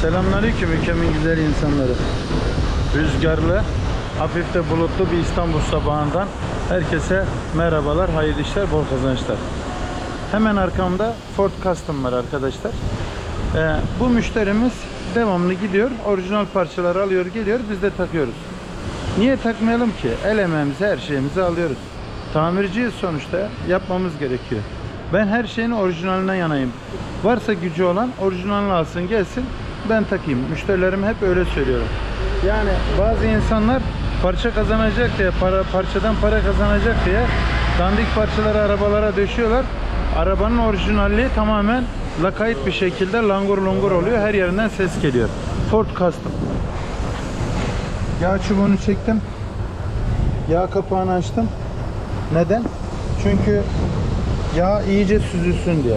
Selamünaleyküm ülkemin güzel insanları. Rüzgarlı, hafif de bulutlu bir İstanbul sabahından herkese merhabalar, hayırlı işler, bol kazançlar. Hemen arkamda Ford Custom var arkadaşlar. Ee, bu müşterimiz devamlı gidiyor, orijinal parçaları alıyor, geliyor, biz de takıyoruz. Niye takmayalım ki? El emeğimizi, her şeyimizi alıyoruz. Tamirciyiz sonuçta, yapmamız gerekiyor. Ben her şeyin orijinalinden yanayım. Varsa gücü olan orijinalini alsın gelsin, ben takayım. Müşterilerim hep öyle söylüyorum. Yani bazı insanlar parça kazanacak diye, para, parçadan para kazanacak diye dandik parçaları arabalara döşüyorlar. Arabanın orijinalliği tamamen lakayt bir şekilde langur lungur oluyor. Her yerinden ses geliyor. Ford Custom. Yağ çubuğunu çektim. Yağ kapağını açtım. Neden? Çünkü yağ iyice süzülsün diye.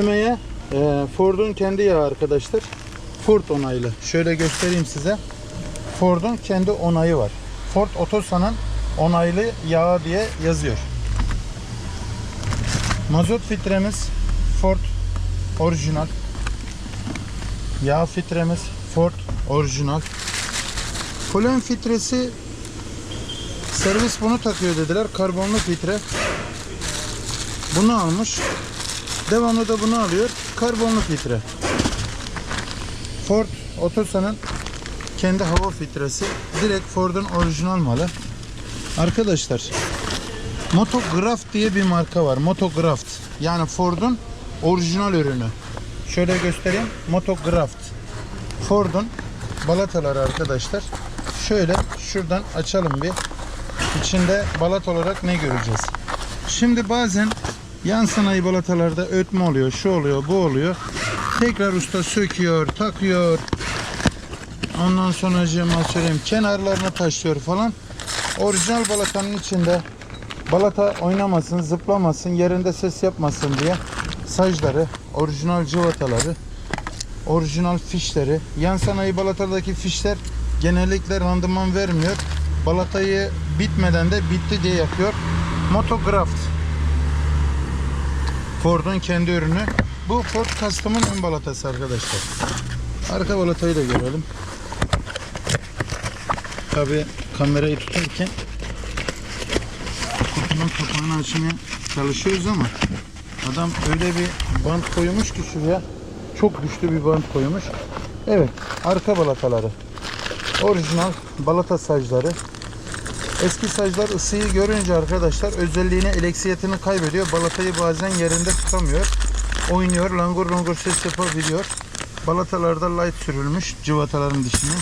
FM'ye e, Ford'un kendi yağı arkadaşlar. Ford onaylı. Şöyle göstereyim size. Ford'un kendi onayı var. Ford Otosan'ın onaylı yağı diye yazıyor. Mazot filtremiz Ford orijinal. Yağ filtremiz Ford orijinal. Polen filtresi servis bunu takıyor dediler. Karbonlu filtre. Bunu almış. Devamlı da bunu alıyor. Karbonlu filtre. Ford Otosan'ın kendi hava filtresi. Direkt Ford'un orijinal malı. Arkadaşlar Motograph diye bir marka var. Motograft. Yani Ford'un orijinal ürünü. Şöyle göstereyim. Motograft. Ford'un balataları arkadaşlar. Şöyle şuradan açalım bir. İçinde balat olarak ne göreceğiz? Şimdi bazen yan sanayi balatalarda ötme oluyor, şu oluyor, bu oluyor. Tekrar usta söküyor, takıyor. Ondan sonra söyleyeyim kenarlarını taşıyor falan. Orijinal balatanın içinde balata oynamasın, zıplamasın, yerinde ses yapmasın diye sacları, orijinal cıvataları, orijinal fişleri, yan sanayi balatadaki fişler genellikle randıman vermiyor. Balatayı bitmeden de bitti diye yapıyor. Motograft. Ford'un kendi ürünü. Bu Ford Custom'ın ön balatası arkadaşlar. Arka balatayı da görelim. Tabi kamerayı tutarken kutunun kapağını açmaya çalışıyoruz ama adam öyle bir bant koymuş ki şuraya çok güçlü bir bant koymuş. Evet arka balataları. Orijinal balata sacları. Eski saclar ısıyı görünce arkadaşlar özelliğini, eleksiyetini kaybediyor. Balatayı bazen yerinde tutamıyor. Oynuyor, langur langur ses yapabiliyor. Balatalarda light sürülmüş cıvataların dışına.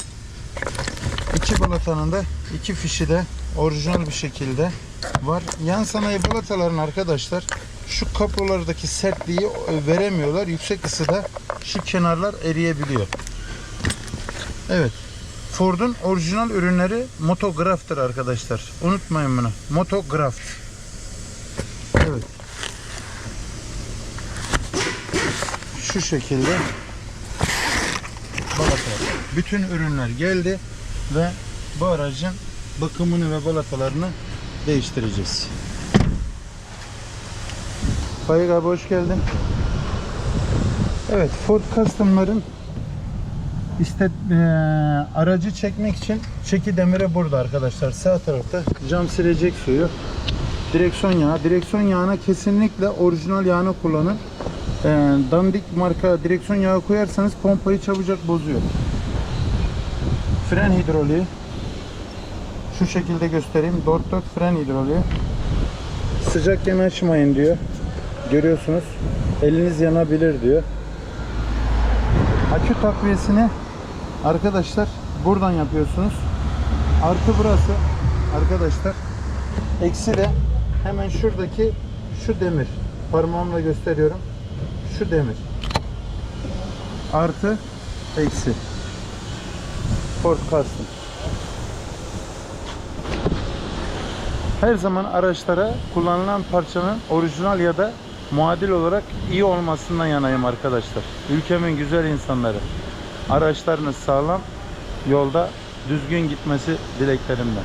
İki balatanın da iki fişi de orijinal bir şekilde var. Yan sanayi balataların arkadaşlar şu kablolardaki sertliği veremiyorlar. Yüksek ısıda şu kenarlar eriyebiliyor. Evet. Ford'un orijinal ürünleri Motograft'tır arkadaşlar. Unutmayın bunu. Motograft. Evet. Şu şekilde balata. Bütün ürünler geldi ve bu aracın bakımını ve balatalarını değiştireceğiz. Faik abi hoş geldin. Evet Ford Custom'ların işte eee, aracı çekmek için çeki demiri burada arkadaşlar. Sağ tarafta cam silecek suyu. Direksiyon yağı. Direksiyon yağına kesinlikle orijinal yağını kullanın. Eee, dandik marka direksiyon yağı koyarsanız pompayı çabucak bozuyor. Fren hidroliği. Şu şekilde göstereyim. Dört dört fren hidroliği. Sıcakken açmayın diyor. Görüyorsunuz. Eliniz yanabilir diyor. Akü takviyesini arkadaşlar buradan yapıyorsunuz. Artı burası arkadaşlar. Eksi de hemen şuradaki şu demir. Parmağımla gösteriyorum. Şu demir. Artı eksi. Ford Custom. Her zaman araçlara kullanılan parçanın orijinal ya da muadil olarak iyi olmasından yanayım arkadaşlar. Ülkemin güzel insanları. Araçlarınız sağlam, yolda düzgün gitmesi dileklerimle.